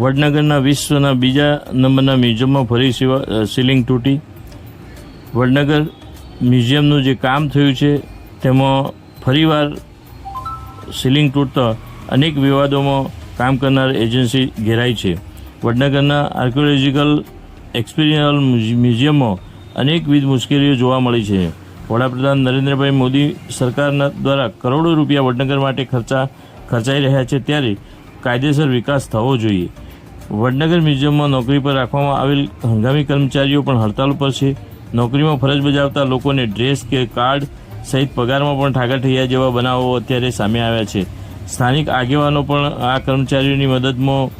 વડનગરના વિશ્વના બીજા નંબરના મ્યુઝિયમમાં ફરી સિવા સીલિંગ તૂટી. વડનગર મ્યુઝિયમનું જે કામ થયું છે, તેમાં ફરીવાર સીલિંગ તૂટતા અનેક વિવાદોમાં કામ કરનાર એજન્સી ઘેરાઈ છે. વડનગરના આર્કિયોલોજીકલ એક્સપિરિયલ મ્યુઝિયમમાં અનેકવિધ મુશ્કેલીઓ જોવા મળી છે. વડાપ્રધાન નરેન્દ્રભાઈ મોદી સરકારના દ્વારા કરોડો રૂપિયા વડનગર માટે ખર્ચા ખર્ચાઈ રહ્યા છે ત્યારે કાયદેસર વિકાસ થવો જોઈએ. વડનગર મ્યુઝિયમમાં નોકરી પર રાખવામાં આવેલ હંગામી કર્મચારીઓ પણ હડતાલ પર છે. નોકરીમાં ફરજ બજાવતા લોકોને ડ્રેસ કે કાર્ડ સહિત પગારમાં પણ ઠાગા ઠૈયા જેવા બનાવો અત્યારે સામે આવ્યા છે. સ્થાનિક આગેવાનો પણ આ કર્મચારીઓની મદદમાં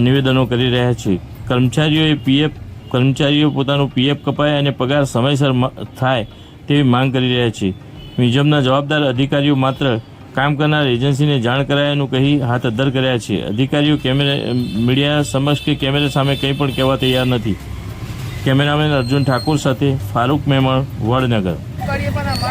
નિવેદનો કરી રહ્યા છે. કર્મચારીઓએ પીએફ, કર્મચારીઓ પોતાનું પીએફ કપાય અને પગાર સમયસર થાય તેવી માંગ કરી રહ્યા છે. મ્યુઝિયમના જવાબદાર અધિકારીઓ માત્ર કામ કરનાર એજન્સીને જાણ કરાયાનું કહી હાથ અદ્ધર કર્યા છે. અધિકારીઓ કેમેરા, મીડિયા સમક્ષ કે કેમેરા સામે કંઈ પણ કહેવા તૈયાર નથી. કેમેરામેન અર્જુન ઠાકોર સાથે ફારૂક મેમણ, વડનગર. કરીએ અમારા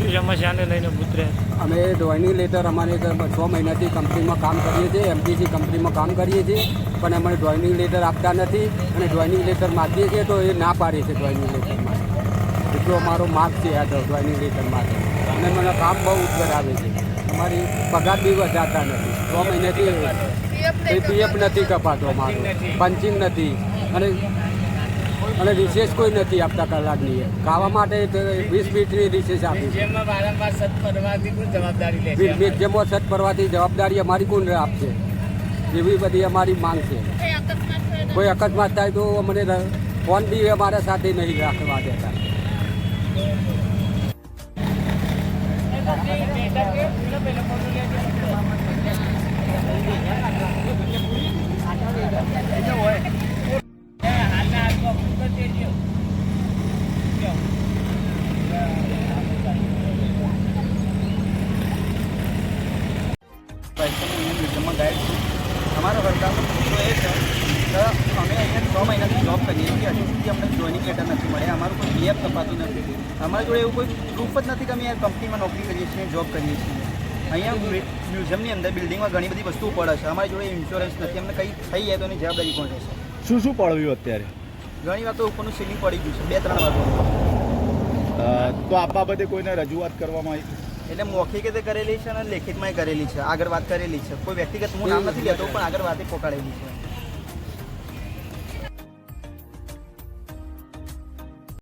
શું સમસ્યાને લઈને પુત્રે અમે ડ્રોઈંગ લેટર અમારે છ મહિનાથી કંપનીમાં કામ કરીએ છીએ એમટીસી કંપનીમાં કામ કરીએ છીએ પણ અમને ડ્રોઈંગ લેટર આપતા નથી અને ડ્રોઈંગ લેટર માગીએ છીએ તો એ ના પાડે છે ડ્રોઈંગ લેટરમાં એટલો અમારો માર્ક છે આ ડ્રોઈંગ લેટર માટે. અને મને કામ બહુ કરાવે છે. અમારી પગાર બી વધારતા નથી. છ મહિનાથી પીએફ નથી કપાતો. અમારો. પંચિંગ નથી. અને અને રિસેસ કોઈ નથી આપતા કલાકની ખાવા માટે વીસ મિનિટની રિસેસ આપી જેમાં સત કરવાથી જવાબદારી અમારી. કોણ આપશે? એવી બધી અમારી માંગ છે. કોઈ અકસ્માત થાય તો અમને ફોન બી અમારા સાથે નહીં રાખવા દેતા. વૈષ્ણવ મ્યુઝિયમમાં ગાઈડ છું અમારો હડતાલનો મુદ્દો એ છે કે અમે અહીંયા છ મહિનાથી જોબ કરીએ છીએ. હજી સુધી અમને જોઈનિંગ લેટર નથી મળ્યા. અમારું કોઈ પીએફ કપાતું નથી. અમારા જોડે એવું કોઈ પ્રૂફ જ નથી કે અમે કંપનીમાં નોકરી કરીએ છીએ જોબ કરીએ છીએ. અહીંયા મ્યુઝિયમની અંદર બિલ્ડિંગમાં ઘણી બધી વસ્તુઓ પડે છે. અમારી જોડે ઇન્સ્યોરન્સ નથી. અમને કંઈ થઈ જાય તો એની જવાબદારી કોણ રહેશે? શું શું પડવ્યું અત્યારે? ઘણી વાર તો ઉપરનું સીલિંગ પડી ગયું છે. બે ત્રણ વાર તો આ બાબતે કોઈને રજૂઆત કરવામાં આવી? એટલે મૌખિક રીતે કરેલી છે અને લેખિતમાં કરેલી છે. આગળ વાત કરેલી છે. કોઈ વ્યક્તિગત હું નામ નથી લેતો, પણ આગળ વાતે પોકાળેલી છે.